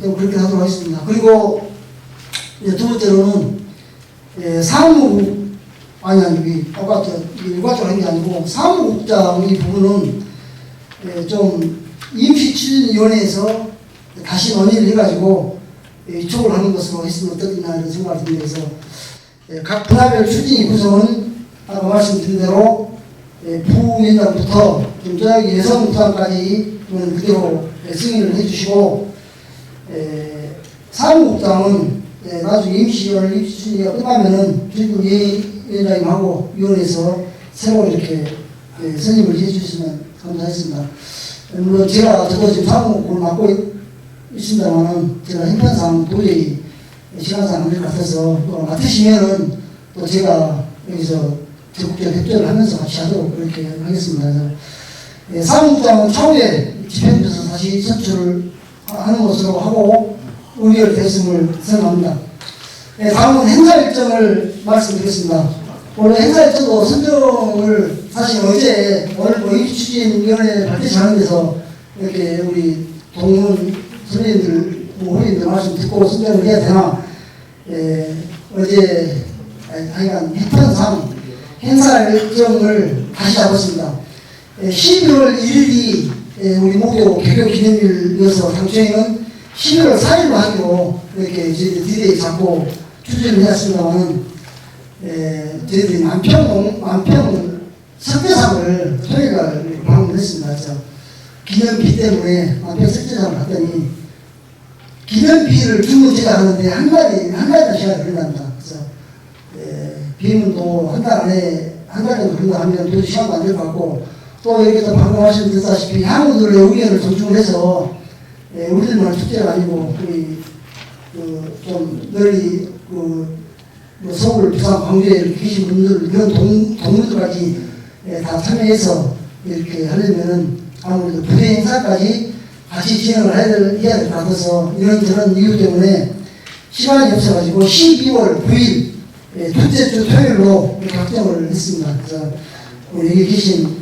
그럼 그렇게 하도록 하겠습니다. 그리고 이제 두 번째로는 예, 사무국 아니 아니 이 아까 저 일괄적으로 한 게 아니고 사무국장 이 부분은 예, 좀 임시추진위원회에서 다시 논의를 해가지고 예, 이쪽을 하는 것으로 했으면 어떻겠나 이런 생각이 들면서 예, 각 분야별 추진위 구성은 아까 말씀드린 대로 예, 부위원장부터 좀 저기 예산부장까지 그대로 예, 승인을 해주시고 예, 사무국장은 예, 나중에 임시위원회 임시추진위가 끝나면은 그리고 위원장님하고 위원회에서 새로 이렇게 예, 선임을 해주시면 감사하겠습니다. 예, 물론 제가 저도 지금 사무국을 맡고 있, 있습니다만은 제가 형편상 도저히 시간상 안될 것 같아서 또 맡으시면은 또 제가 여기서 적극적 협조를 하면서 같이 하도록 그렇게 하겠습니다. 예, 사무국장은 차후에 집행부에서 다시 선출을 하는 것으로 하고 의결 됐음을 생각합니다. 예, 다음은 행사 일정을 말씀드리겠습니다. 원래 행사 일정도 선정을 사실 어제 오늘 뭐 임시추진위원회 발표하는 데서 이렇게 우리 동문 선생님들, 뭐 후배님들 말씀 듣고 선정을 해야 되나 예, 어제 하여간 패턴상 행사 일정을 다시 잡았습니다. 예, 12월 1일이 예, 우리 목요 개교 기념일이어서 당초에는 11월 4일로 하기로 이렇게 저희들이 디데이 잡고 추진을 해왔습니다만 예, 저희들이 만평, 만평 석대상을 토요일날 방문했습니다. 그래서 기념비 때문에 만평 석대상을 갔더니 기념비를 주문 제가 하는데 한 달이, 한 달이나 시간이 걸린답니다. 그래서 예, 비문도 한 달 안에 한 달 정도 걸린다 하면 도저히 것 같고 또 여기 서 방금 말씀드렸다시피 향후들의 의견을 존중을 해서 예, 우리들만 축제가 아니고 우리 그좀 널리 그 뭐 서울, 부산, 광주에 계신 분들 이런 동, 동물들까지 예, 다 참여해서 이렇게 하려면은 아무래도 부대 행사까지 같이 진행을 해야 될, 것 같아서 이런저런 이유 때문에 시간이 없어가지고 12월 9일 예, 둘째 주 토요일로 확정을 했습니다. 그래서 우리 여기 계신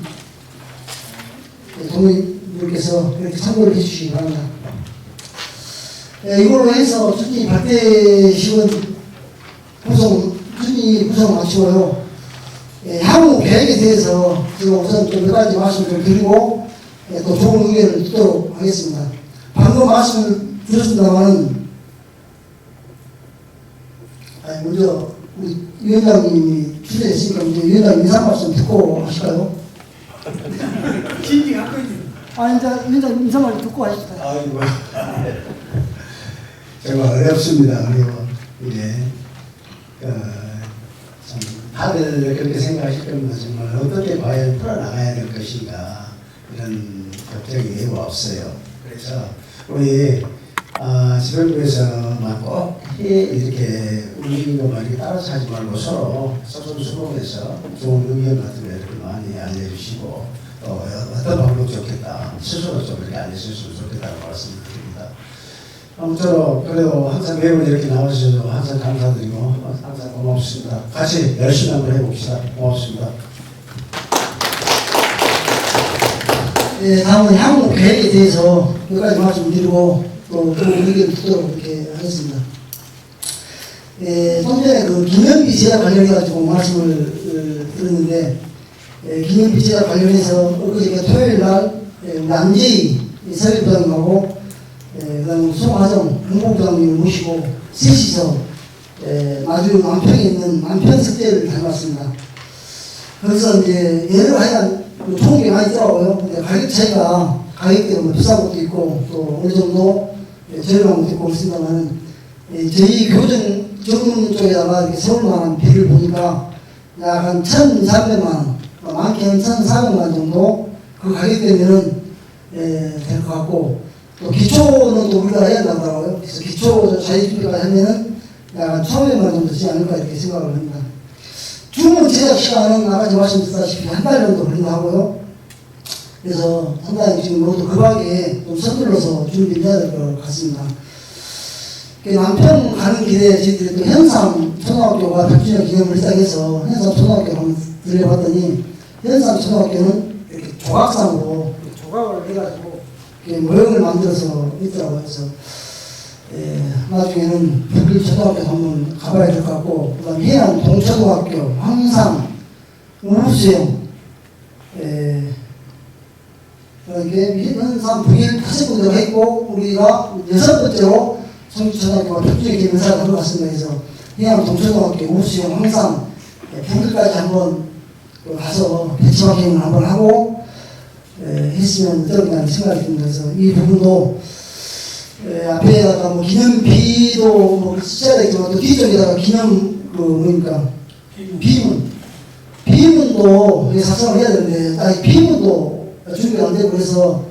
동문분께서 이렇게 참고를 해주시기 바랍니다. 예, 이걸로 해서 준이 발대식은 구성, 준이 구성 마치고요. 예, 향후 계획에 대해서 제가 우선 좀몇 가지 말씀을 좀 드리고 예, 또 좋은 의견을 듣도록 하겠습니다. 방금 말씀을 드렸습니다만은 아니, 먼저 우리 위원장님이 주제했으니까 이제 위원장님 인사 말씀 듣고 하실까요? 진지 갖고 있는. 아, 이제 위원장님 인사 말씀 듣고 하십시다. 아이고. 정말 어렵습니다. 그리고 이제 어, 참 다들 그렇게 생각하실 겁니다. 정말 어떻게 과연 풀어나가야 될 것인가 이런 걱정이 매우 없어요. 그래서 우리 아, 지방부에서만 꼭 해- 이렇게 움직임만 이렇게 따라서 하지 말고 서로 서로수복해서 좋은 의견 같은 거 이렇게 많이 알려주시고 또 어떤 방법 좋겠다 스스로 좀 이렇게 알려주셨으면 좋겠다고 말씀드립니다. 아무쪼록 그래도 항상 매번 이렇게 나와주셔서 항상 감사드리고 항상 고맙습니다. 같이 열심히 한번 해봅시다. 고맙습니다. 예, 다음은 향후 계획에 대해서 몇 가지 말씀드리고 또 좋은 의견 듣도록 이렇게 하겠습니다. 예, 좀 전에 그 기념비 제작 관련해가지고 말씀을 어, 예, 기념비 제작 관련해서 엊그제 토요일 날 예, 예, 그다음 송하정 홍보부장님을 모시고 셋이서 예, 나주 남평에 있는 남편 석대를 다녀왔습니다. 그래서 이제 여러 하여간 그 좋은 게 많이 있더라고요. 근데 가격 차이가 가격 때문에 비싼 것도 있고 또 어느 정도 예, 저렴한 것도 있고 그렇습니다만은 예, 저희 교정 전문 쪽에다가 서울만한 비를 보니까 약 한 1,300만 원, 많게는 1,400만 원 정도 그 가격 되면은 예, 될 것 같고 또 기초는 또 우리가 해야 된다고요. 그래서 기초 자유주의까지 하면은 약한 1,500만 원 정도 되지 않을까 이렇게 생각을 합니다. 주문 제작 시간은 아까 말씀드렸다시피 한 달 정도 걸린다 하고요. 그래서 상당히 지금 모두 급하게 좀 서둘러서 준비해야 될 것 같습니다. 그 남편 가는 길에 저희들이 또 현삼 초등학교가 100주년 기념을 시작해서 현삼 초등학교 한번 들려봤더니 현삼 초등학교는 이렇게 조각상으로 이렇게 조각을 해가지고 이렇게 모형을 만들어서 있더라고요. 그래서 에, 나중에는 북일 초등학교 한번 가봐야 될 것 같고 그다음 해안 동초등학교 황상 우수영 에, 이렇게 현상 북일 군데가 있고 우리가 여섯 번째로 성주초등학교가 사가 된것 같습니다. 그래서 해안 동초등학교 우수영 황상 에, 북일까지 한번 가서 배치마킹을 한번 하고 에, 했으면 어떨까 생각이 듭니다. 그래서 이 부분도 에, 앞에다가 뭐 기념비도 뭐 써야 되지만 또 뒤쪽에다가 기념 그 뭐니까? 비문. 비문도 작성을 해야 되는데 아니 비문도 준비가 안 되고 그래서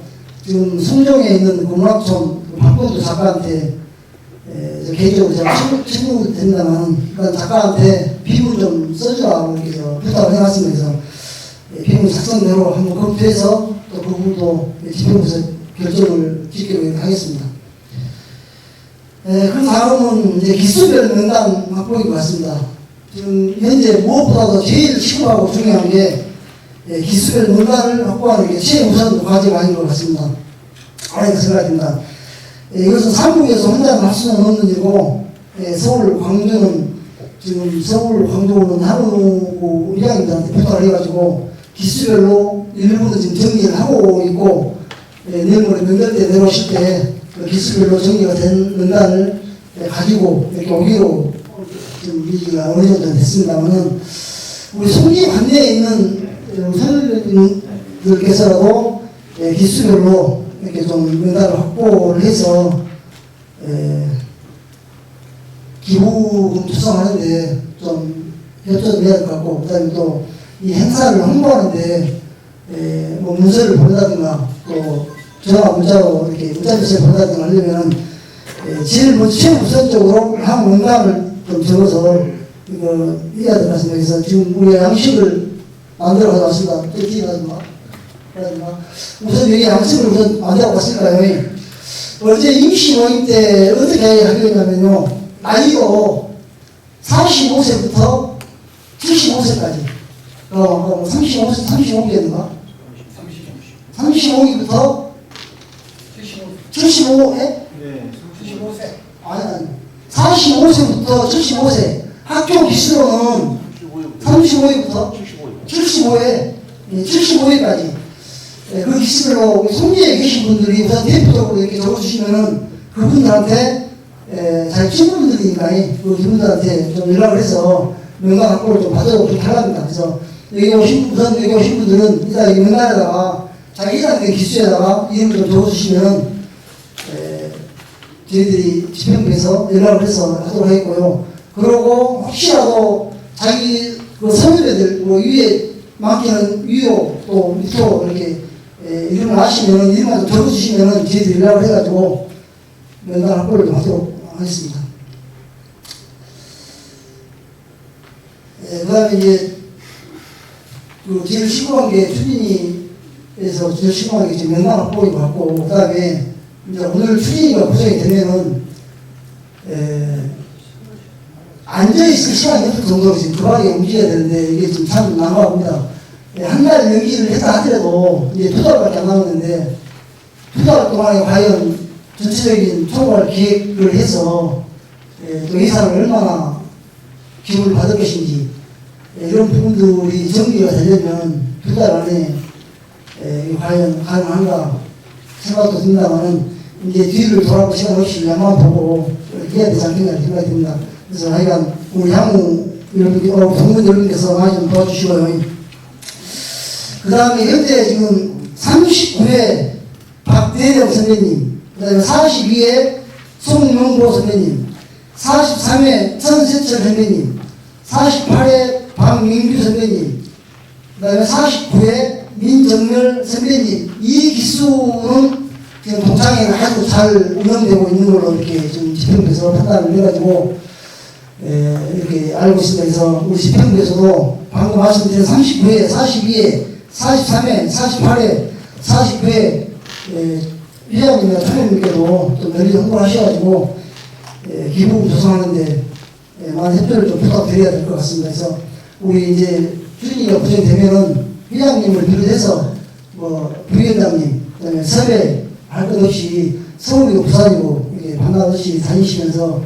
지금 송정에 있는 그 문학촌 그 박근도 작가한테 에, 저 개인적으로 제가 친구 된다면 일단 작가한테 비문 좀 써주라고 저 부탁을. 그래서 예, 비문 작성대로 한번 검토해서 또 그 부분도 집행부에서 결정을 짓기로 하겠습니다. 예, 그 다음은 이제 기수별 명단 확보인 것 같습니다. 지금 현재 무엇보다도 제일 시급하고 중요한 게 예, 기수별 명단을 확보하는 게 최우선 과제가 아닌 것 같습니다. 아니 생각됩니다. 예, 이것은 삼국에서 혼자만 할 수는 없는 일이고 예, 서울, 광주는 지금 서울, 광주는 하루 의장님들한테 부탁을 해가지고 기수별로 일부는 지금 정리를 하고 있고 예, 내일 모레 명절 때 내려오실 때 그 기수별로 정리가 된 명단을 예, 가지고 이렇게 오기로 지금 얘기가 어느 정도 됐습니다만은 우리 송기 관내에 있는 선생님들께서라도 예, 기수별로 이렇게 좀 명단을 확보를 해서 예, 기부금 투성하는데 좀 협조를 해야 될 것 같고 그다음에 또 이 행사를 홍보하는데 에, 뭐 문서를 보낸다든가 또 전화 문자로 이렇게 문자 메시지 보낸다든가 하려면은 에, 제일 먼저 최 우선적으로 한 문단을 좀 적어서 이거 해야 될 것 같습니다. 그래서 지금 우리가 양식을 만들어 가져왔습니다. 떼기라든가 그러든가 우선 여기 양식을 우선 만들어 왔을까요? 어제 임시 모임 때 어떻게 하려냐면요. 나이도 45세부터 75세까지. 어, 어, 35세, 35개인가? 35기부터 75에? 네, 75세. 아니, 아니. 45세부터 75세. 학교 기수로는 35회부터 75회, 75회까지. 예, 그 기수별로 우리 송리에 계신 분들이 우선 대표적으로 이렇게 적어주시면은 그분들한테 에, 자기 친구분들이니까 그 그분들한테 좀 연락을 해서 명단 확보를 좀 받도록 그렇게 하랍니다. 그래서 여기 오신 우선 여기 오신 분들은 일단 이 명단에다가 자기 일하는 기수에다가 이름을 좀 적어주시면 에, 저희들이 집행부에서 연락을 해서 하도록 하겠고요. 그러고 혹시라도 자기 그 선후배들 뭐 위에 맡기는 위로 또 밑으로 이렇게 에, 이름을 아시면 이름만 좀 적어주시면 저희들이 연락을 해가지고 명단 확보를 좀 하도록 하겠습니다. 예, 그 다음에 이제 그 제일 심오한 게 추진위에서 제일 심오한 게 지금 명단 확보인 것 같고 그 다음에 이제 오늘 추진위가 구성이 되면은 에, 앉아있을 시간이 없을 정도로 지금 급하게 움직여야 되는데 이게 지금 참 난감합니다. 예, 한달 연기를 했다 하더라도 이제 두 달밖에 안 남았는데 두 달 동안에 과연 전체적인 총괄 기획을 해서 예, 또 예산을 얼마나 기부를 받을 것인지 예, 이런 부분들이 정리가 되려면 두 달 안에 예, 과연 가능한가 생각도 듭니다만은 이제 뒤를 돌아볼 시간 없이 야만 보고 해야 되지 않겠나 생각이 듭니다. 그래서 하여간 우리 향후 여러분, 어, 여러분께서 많이 좀 도와주시고요. 그 다음에 현재 지금 39회 박대령 선배님, 그 다음에 42회 송명보 선배님, 43회 천세철 선배님, 48회 박민규 선배님, 그 다음에 49회 민정렬 선배님, 이 기수는 지금 동창회가 아주 잘 운영되고 있는 걸로 이렇게 지금 집행부에서 판단을 해가지고 에, 이렇게 알고 있습니다. 그래서 우리 집행부에서도 방금 말씀드린 39회, 42회, 43회, 48회, 49회 회장님이나 총장님께도 좀 널리 홍보를 하셔가지고 에, 기부금 조성하는데 에, 많은 협조를 좀 부탁드려야 될 것 같습니다. 그래서 우리 이제 추진위가 구성되면은 회장님을 비롯해서 뭐 부위원장님, 그다음에 섭외 할것 없이 서울이고 부산이고 이렇게 반가듯이 다니시면서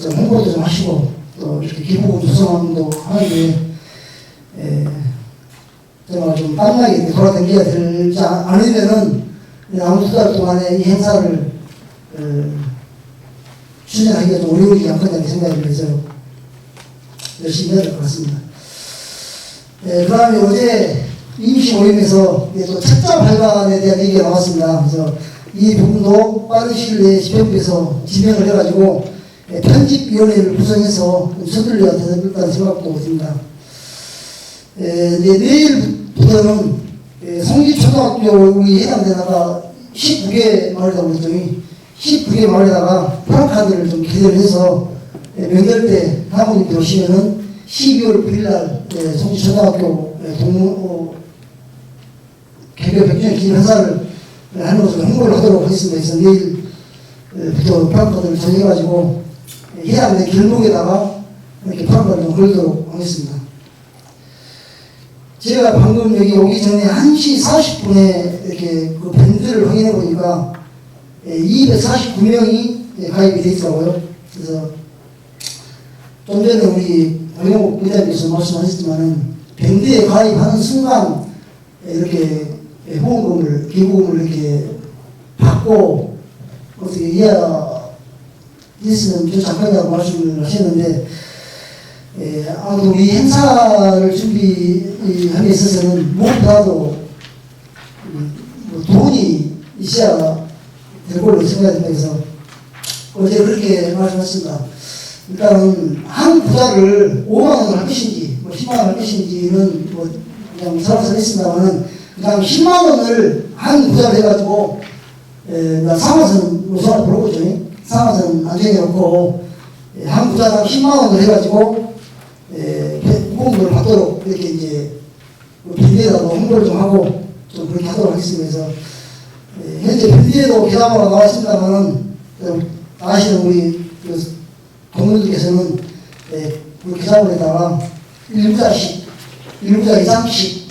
좀 홍보도 좀 하시고 또 이렇게 기부 조성도 하는데 에, 정말 좀 땀나게 이렇게 돌아다니게 되지 않- 않으면은 아무 두달 동안에 이 행사를 어, 추진하기가 좀 어려우지 않겠다는 생각이 들어서 열심히 해야 될 것 같습니다. 네, 그 다음에 어제 임시 모임에서 또 책자 발간에 대한 얘기가 나왔습니다. 그래서 이 부분도 빠른 시일 내에 집행부에서 지명을 해가지고 예, 편집위원회를 구성해서 좀 서둘러야 되겠다는 생각도 듭니다. 에, 이제 내일부터는 에, 성지초등학교에 해당되다가 19개 마을이라고 그랬죠. 19개 마을에다가 프랑카드를 좀 기대를 해서 에, 명절 때 학부모님들 오시면은 12월 9일 날 에, 성지초등학교 에, 동문 어, 개교 100주년 기념 행사를 하는 것으로 홍보를 하도록 하겠습니다. 그래서 내일부터 프랑카드를 전해가지고 해당된 길목에다가 이렇게 프랑카드를 좀 걸도록 하겠습니다. 제가 방금 여기 오기 전에 1시 40분에 이렇게 그 밴드를 확인해 보니까 249명이 가입이 돼 있더라고요. 그래서 좀 전에 우리 박영욱 의장님께서 말씀하셨지만은 밴드에 가입하는 순간 이렇게 후원금을 기부금을 이렇게 받고 어떻게 이해했으면 좋지 않겠다고 말씀을 하셨는데 예, 아무튼 우리 행사를 준비 하는 데 있어서는 무엇보다도 음, 뭐 돈이 있어야 될 걸로 생각됩니다. 그래서 어제 그렇게 말씀하셨습니다. 일단은 한 부자를 5만 원을 할 것인지 뭐 10만 원을 할 것인지는 뭐 그냥 살아서 했습니다만은 그냥 10만 원을 한 부자를 해가지고 상화선 노선을 부르거든요. 상화선 안정해놓고 에, 한 부자당 10만 원을 해가지고 에, 후원금을 받도록 이렇게 이제 빈대에다도 홍보를 좀 하고 좀 그렇게 하도록 하겠습니다. 그래서 에, 현재 빈대에도 계산으로 나와 있습니다만은 아시는 우리 그 동료들께서는 에, 우리 계산으로다가 일부자씩 일부자 이상씩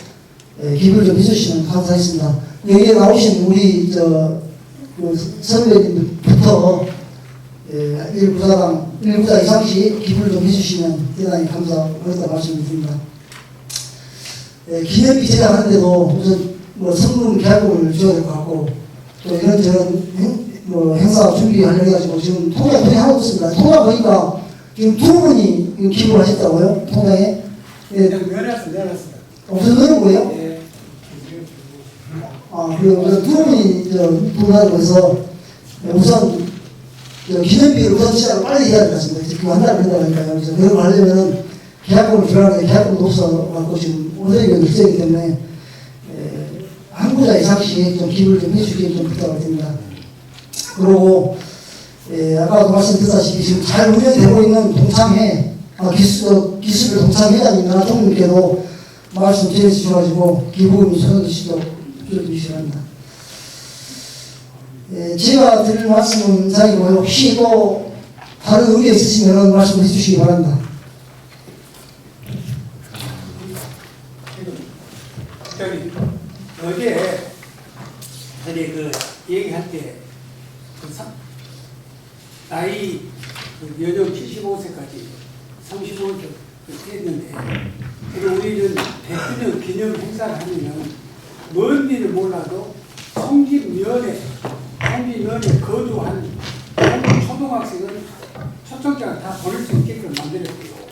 에, 기부를 좀 해주시면 감사하겠습니다. 여기에 나오신 우리 저그 선배님부터 예, 일부자당 일부자 이상씩 기부를 좀 해주시면 대단히 감사하겠다 말씀을 드립니다. 예, 기념비 제작하는데도 우선 뭐 성금 계약금을 줘야 될 것 같고 또 이런저런 행, 뭐 행사 준비하려고 해가지고 지금 통장 돈이 하나도 없습니다. 통장 보니까 지금 두 분이 기부를 하셨다고요? 통장에? 예, 면했어, 면했어. 그런 거예요? 예. 아, 그리고 우선 두 분이 저 분하고 해서 우선 저 기념비를 우선 시작을 빨리 해야 될것 같습니다. 그거 한달 된다니까요. 그래서 그런 거 하려면은 계약금을 들어가는데 계약금도 없어갖고 지금 오늘이 일정이기 때문에 에, 한 부자 이상씩 좀 기부를 좀 해주시기 좀 부탁을 드립니다. 그리고 예, 아까도 말씀드렸다시피 지금 잘 운영이 되고 있는 동창회 아, 기술, 기술 동창회장님이나 총님께도 말씀 드려주셔가지고 기부금이 전해주시도록 부탁드리시 합니다. 예, 제가 드릴 말씀은 이상이고요. 혹시 또 다른 의견 있으시면 말씀해 주시기 바랍니다. 저기 어제 어제 그 얘기할 때그 나이 그 여정 75세까지 35세 했는데 그리고 우리는 100주년 기념 행사를 하면 먼 일을 몰라도 성집 면에 한비는 거두한 초등학생은 초청장 다 보낼 수 있게끔 만들었고요.